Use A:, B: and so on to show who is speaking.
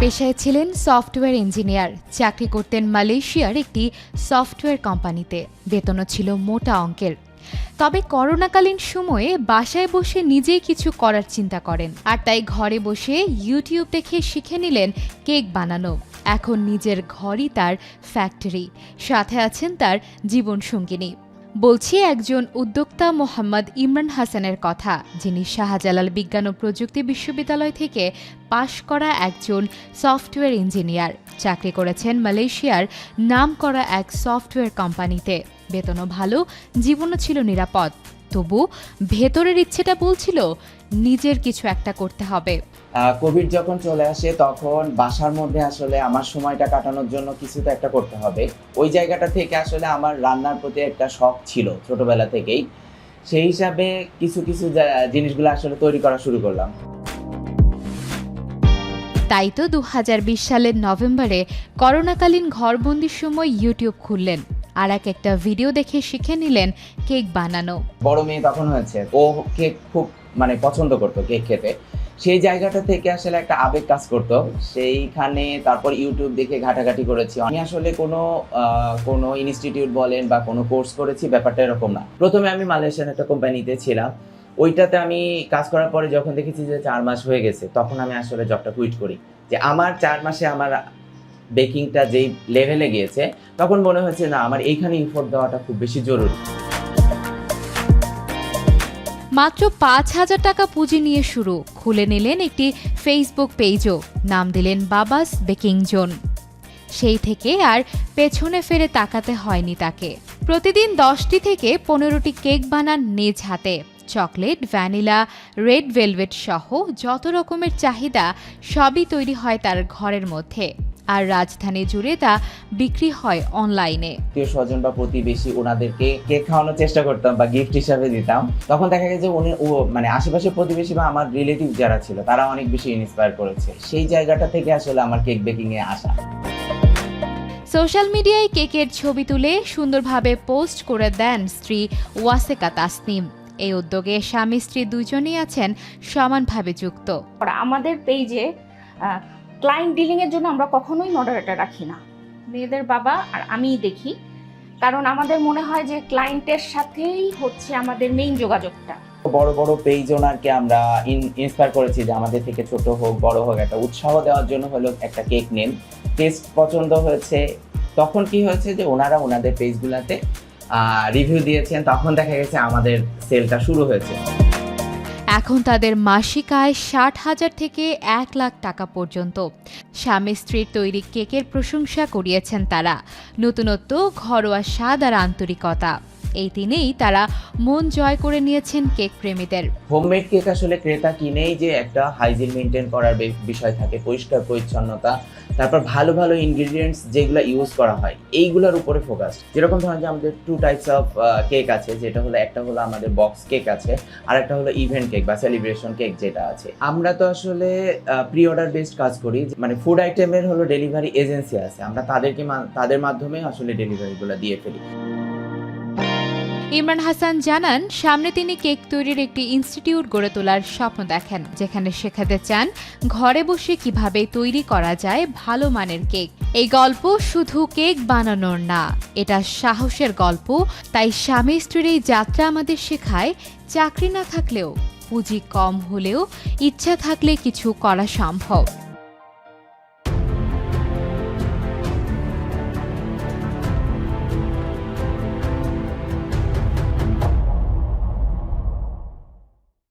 A: পেশায় ছিলেন software engineer. চাকরি করতেন মালয়েশিয়ার একটি সফটওয়্যার কোম্পানিতে। বেতনও ছিল মোটা অঙ্কের। তবে করোনাকালীন সময়ে বাসায় বসে নিজেই কিছু করার চিন্তা করেন। আর তাই ঘরে বসে ইউটিউব দেখে শিখে নিলেন কেক বানানো। এখন নিজের ঘরই তার ফ্যাক্টরি সাথে আছেন তার জীবনসঙ্গিনী। বলছি একজন উদ্যোক্তা মোহাম্মদ ইমরান হাসানের কথা, যিনি শাহজালাল বিজ্ঞান ও প্রযুক্তি বিশ্ববিদ্যালয় থেকে পাশ করা একজন সফটওয়্যার ইঞ্জিনিয়ার। চাকরি করেছেন মালয়েশিয়ার নাম করা এক সফটওয়্যার কোম্পানিতে। বেতনও ভালো জীবনও ছিল নিরাপদ। তবু ভেতরের ইচ্ছেটা বলছিল নিজের কিছু একটা করতে হবে।
B: কোভিড যখন চলে আসে তখন বাসার মধ্যে আসলে আমার সময়টা কাটানোর জন্য কিছু তো একটা করতে হবে। ওই জায়গাটা থেকে আসলে আমার রান্নার প্রতি একটা শখ ছিল ছোটবেলা থেকেই। সেই হিসাবে কিছু কিছু জিনিসগুলো আসলে তৈরি করা শুরু করলাম।
A: তাই তো দু হাজার বিশ সালের নভেম্বরে করোনাকালীন ঘরবন্দির সময় ইউটিউব খুললেন। আর এক একটা ভিডিও দেখে শিখে নিলেন কেক বানানো।
B: বড় মেয়ে তখন হয়েছে। ও কেক খুব মানে পছন্দ করতো কেক খেতে। সেই জায়গাটা থেকে আসলে একটা আবেগ কাজ করতো। সেইখানে তারপর ইউটিউব দেখে ঘাটাঘাটি করেছি। আমি আসলে কোনো কোনো ইনস্টিটিউট বলেন বা কোনো কোর্স করেছি, ব্যাপারটা এরকম না। প্রথমে আমি মালয়েশিয়ান একটা কোম্পানিতে ছিলাম। ওইটাতে আমি কাজ করার পরে যখন দেখেছি যে চার মাস হয়ে গেছে, তখন আমি আসলে জবটা কুইট করি। যে আমার চার মাসে আমার বেকিংটা যেই লেভেলে গিয়েছে, তখন মনে হয়েছে, না, আমার এইখানে ইফোর্ট দেওয়াটা খুব বেশি জরুরি।
A: মাত্র পাঁচ হাজার টাকা পুঁজি নিয়ে শুরু। খুলে নিলেন একটি ফেসবুক পেজও নাম দিলেন বাবাস বেকিং জোন। সেই থেকে আর পেছনে ফেরে তাকাতে হয়নি তাকে। প্রতিদিন দশটি থেকে পনেরোটি কেক বানান নিজ হাতে। চকলেট, ভ্যানিলা, রেড ভেলভেট সহ যত রকমের চাহিদা সবই তৈরি হয় তার ঘরের মধ্যে। আর রাজধানী জুড়ে তা বিক্রি হয় অনলাইনে।
B: স্বজন বা প্রতিবেশী ওনাদেরকে কেক খাওয়ানোর চেষ্টা করতাম বা গিফট হিসাবে দিতাম। তখন দেখা গেছে উনি ও মানে আশেপাশে প্রতিবেশী বা আমার রিলেটিভ যারা ছিল তারা অনেক বেশি ইন্সপায়ার করেছে। সেই জায়গাটা থেকে আসলে আমার কেক বেকিং এ আসা।
A: সোশ্যাল মিডিয়ায় কেকের ছবি তুলে সুন্দরভাবে পোস্ট করে দেন স্ত্রী ওয়াসেকা তাসনিম। এই উদ্যোগে স্বামী স্ত্রী দুজনেই আছেন সমানভাবে যুক্ত।
C: আর আমাদের পেজে ক্লায়েন্ট ডিলিংয়ের জন্য আমরা কখনোই মডারেটর রাখি না। মেয়েদের বাবা আর আমিই দেখি। কারণ আমাদের মনে হয় যে ক্লায়েন্টের সাথেই হচ্ছে আমাদের মেইন যোগাযোগটা।
B: বড় বড় পেজ ওনারকে আমরা ইন্সপায়ার করেছি যে আমাদের থেকে ছোট হোক, বড় হোক, একটা উৎসাহ দেওয়ার জন্য হলো একটা কেক নেন টেস্ট পছন্দ হয়েছে। তখন কি হয়েছে যে ওনারা ওনাদের পেজগুলোতে রিভিউ দিয়েছেন। তখন দেখা গেছে আমাদের সেলটা শুরু হয়েছে।
A: এখন তাদের মাসিক আয় ষাট হাজার থেকে এক লাখ টাকা পর্যন্ত। স্বামী স্ত্রীর তৈরি কেকের প্রশংসা করিয়েছেন তারা। নতুনত্ব, ঘরোয়া স্বাদ আর আন্তরিকতা। এই দিনেই তারা মন জয় করে নিয়েছেন কেক প্রেমীদের।
B: হোমমেড কেক আসলে ক্রেতা কিনেই যে একটা হাইজিন মেনটেন করার বিষয় থাকে, পরিষ্কার পরিচ্ছন্নতা, তারপর ভালো ভালো ইনগ্রিডিয়েন্টস যেগুলো ইউজ করা হয়, এইগুলোর উপরে ফোকাস যেরকম ধরেন যে আমাদের টু টাইপস অফ কেক আছে, যেটা হলো একটা হলো আমাদের বক্স কেক আছে, আর একটা হলো ইভেন্ট কেক বা সেলিব্রেশন কেক যেটা আছে। আমরা তো আসলে প্রি অর্ডার বেসড কাজ করি মানে ফুড আইটেমের হলো ডেলিভারি এজেন্সি আছে, আমরা তাদেরকে তাদের মাধ্যমে আসলে ডেলিভারিগুলো দিয়ে ফেলি।
A: ইমরান হাসান জানান, সামনে তিনি কেক তৈরির একটি ইনস্টিটিউট গড়ে তোলার স্বপ্ন দেখেন, যেখানে শেখাতে চান ঘরে বসে কীভাবে তৈরি করা যায় ভালো মানের কেক। এই গল্প শুধু কেক বানানোর না, এটা সাহসের গল্প, তাই স্বামী স্ত্রীর এই যাত্রা আমাদের শেখায়, চাকরি না থাকলেও, পুঁজি কম হলেও, ইচ্ছা থাকলে কিছু করা সম্ভব।